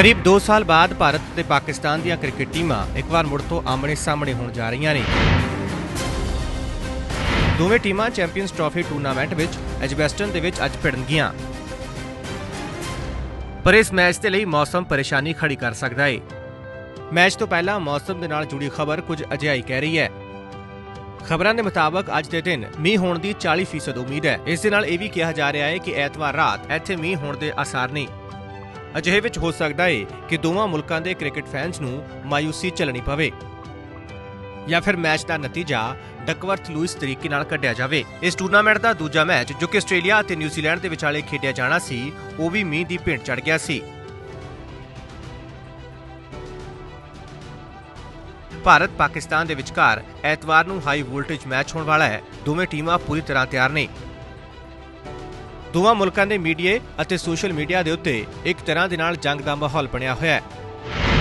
ਕਰੀਬ 2 ਸਾਲ ਬਾਅਦ ਭਾਰਤ ਤੇ ਪਾਕਿਸਤਾਨ ਦੀਆਂ ਕ੍ਰਿਕਟ ਟੀਮਾਂ ਇੱਕ ਵਾਰ ਮੁੜ ਤੋਂ ਆਮਣੇ ਸਾਹਮਣੇ ਹੋਣ ਜਾ ਰਹੀਆਂ ਨੇ। ਦੋਵੇਂ ਟੀਮਾਂ ਚੈਂਪੀਅਨਸ ਟਰਾਫੀ ਟੂਰਨਾਮੈਂਟ ਵਿੱਚ ਐਜਬੈਸਟਨ ਦੇ ਵਿੱਚ ਅੱਜ ਭਿੜਨਗੀਆਂ। ਪਰ ਇਸ ਮੈਚ ਦੇ ਲਈ ਮੌਸਮ ਪਰੇਸ਼ਾਨੀ ਖੜੀ ਕਰ ਸਕਦਾ ਹੈ ਮੈਚ ਤੋਂ ਪਹਿਲਾਂ ਮੌਸਮ ਦੇ ਨਾਲ ਜੁੜੀ ਖਬਰ ਕੁਝ ਅਜਿਹੀ ਕਹਿ ਰਹੀ ਹੈ। ਖਬਰਾਂ ਦੇ ਮੁਤਾਬਕ ਅੱਜ ਦੇ ਦਿਨ ਮੀਂਹ ਹੋਣ ਦੀ 40% ਉਮੀਦ ਹੈ। ਇਸ ਦੇ ਨਾਲ ਇਹ ਵੀ ਕਿਹਾ ਜਾ ਰਿਹਾ ਹੈ ਕਿ ਐਤਵਾਰ ਰਾਤ ਇੱਥੇ ਮੀਂਹ ਹੋਣ ਦੇ ਆਸਾਰ ਨਹੀਂ ਅਜਿਹੇ ਵਿੱਚ ਹੋ ਸਕਦਾ ਹੈ ਕਿ ਦੋਵਾਂ ਮੁਲਕਾਂ ਦੇ ਕ੍ਰਿਕਟ ਫੈਨਸ ਨੂੰ ਮਾਇੂਸੀ ਝੱਲਣੀ ਪਵੇ ਜਾਂ ਫਿਰ ਮੈਚ ਦਾ ਨਤੀਜਾ ਡਕਵਰਥ ਲੂਇਸ ਤਰੀਕੇ ਨਾਲ ਕੱਢਿਆ ਜਾਵੇ। ਇਸ ਟੂਰਨਾਮੈਂਟ ਦਾ ਦੂਜਾ ਮੈਚ ਜੋ ਕਿ ਆਸਟ੍ਰੇਲੀਆ ਅਤੇ ਨਿਊਜ਼ੀਲੈਂਡ ਦੇ ਵਿਚਾਲੇ ਖੇਡਿਆ ਜਾਣਾ ਸੀ, ਉਹ ਵੀ ਮੀਂਹ ਦੀ ਭੇਂਟ ਚੜ ਗਿਆ ਸੀ। ਭਾਰਤ ਪਾਕਿਸਤਾਨ ਦੇ ਵਿਚਕਾਰ ਐਤਵਾਰ ਨੂੰ ਹਾਈ ਵੋਲਟੇਜ ਮੈਚ ਹੋਣ ਵਾਲਾ ਹੈ। ਦੋਵੇਂ ਟੀਮਾਂ ਪੂਰੀ ਤਰ੍ਹਾਂ ਤਿਆਰ ਨੇ। ਦੋਵਾਂ ਮੁਲਕਾਂ ਦੇ ਮੀਡੀਆ ਅਤੇ ਸੋਸ਼ਲ ਮੀਡੀਆ ਦੇ ਉੱਤੇ ਇੱਕ ਤਰ੍ਹਾਂ ਦੇ ਨਾਲ ਜੰਗ ਦਾ ਮਾਹੌਲ ਬਣਿਆ ਹੋਇਆ ਹੈ।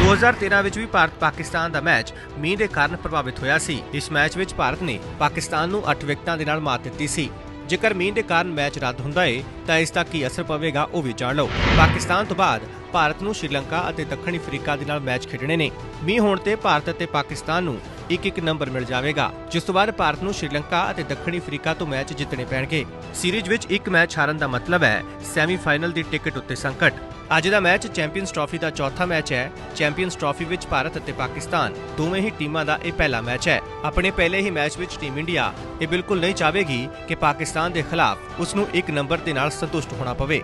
2013 ਵਿੱਚ ਵੀ ਭਾਰਤ ਪਾਕਿਸਤਾਨ ਦਾ ਮੈਚ ਮੀਂਹ ਦੇ ਕਾਰਨ ਪ੍ਰਭਾਵਿਤ ਹੋਇਆ ਸੀ। ਇਸ ਮੈਚ ਵਿੱਚ ਭਾਰਤ ਨੇ ਪਾਕਿਸਤਾਨ ਨੂੰ 8 ਵਿਕਟਾਂ ਦੇ ਨਾਲ ਮਾਤ ਦਿੱਤੀ ਸੀ। ਜੇਕਰ ਮੀਂਹ ਦੇ ਕਾਰਨ ਮੈਚ ਰੱਦ ਹੁੰਦਾ ਏ, ਤਾਂ ਇਸ ਦਾ ਕੀ ਅਸਰ ਪਵੇਗਾ ਉਹ ਵੀ ਜਾਣ ਲਓ। ਪਾਕਿਸਤਾਨ ਤੋਂ ਬਾਅਦ ਭਾਰਤ ਨੂੰ ਸ਼੍ਰੀਲੰਕਾ ਅਤੇ ਦੱਖਣੀ ਅਫਰੀਕਾ ਦੇ ਨਾਲ ਮੈਚ ਖੇਡਣੇ ਨੇ। ਮੀਂਹ ਹੋਣ ਤੇ ਭਾਰਤ ਅਤੇ ਪਾਕਿਸਤਾਨ ਨੂੰ ਇੱਕ ਇੱਕ ਨੰਬਰ ਮਿਲ ਜਾਵੇਗਾ। ਜਿਸ ਤੋਂ ਬਾਅਦ ਭਾਰਤ ਨੂੰ ਸ਼੍ਰੀਲੰਕਾ ਅਤੇ ਦੱਖਣੀ ਅਫਰੀਕਾ ਤੋਂ ਮੈਚ ਜਿੱਤਣੇ ਪੈਣਗੇ। ਸੀਰੀਜ਼ ਵਿੱਚ ਇੱਕ ਮੈਚ ਹਾਰਨ ਦਾ ਮਤਲਬ ਹੈ ਸੈਮੀਫਾਈਨਲ ਦੀ ਟਿਕਟ ਉੱਤੇ ਸੰਕਟ। ਅੱਜ ਦਾ ਮੈਚ ਚੈਂਪੀਅਨਸ ਟਰਾਫੀ ਦਾ ਚੌਥਾ ਮੈਚ ਹੈ। ਚੈਂਪੀਅਨਸ ਟਰਾਫੀ ਵਿੱਚ ਭਾਰਤ ਅਤੇ ਪਾਕਿਸਤਾਨ ਦੋਵੇਂ ਹੀ ਟੀਮਾਂ ਦਾ ਇਹ ਪਹਿਲਾ ਮੈਚ ਹੈ। ਆਪਣੇ ਪਹਿਲੇ ਹੀ ਮੈਚ ਵਿੱਚ ਟੀਮ ਇੰਡੀਆ ਇਹ ਬਿਲਕੁਲ ਨਹੀਂ ਚਾਹੇਗੀ ਕਿ ਪਾਕਿਸਤਾਨ ਦੇ ਖਿਲਾਫ ਉਸ ਨੂੰ ਇੱਕ ਨੰਬਰ ਦੇ ਨਾਲ ਸੰਤੁਸ਼ਟ ਹੋਣਾ ਪਵੇ।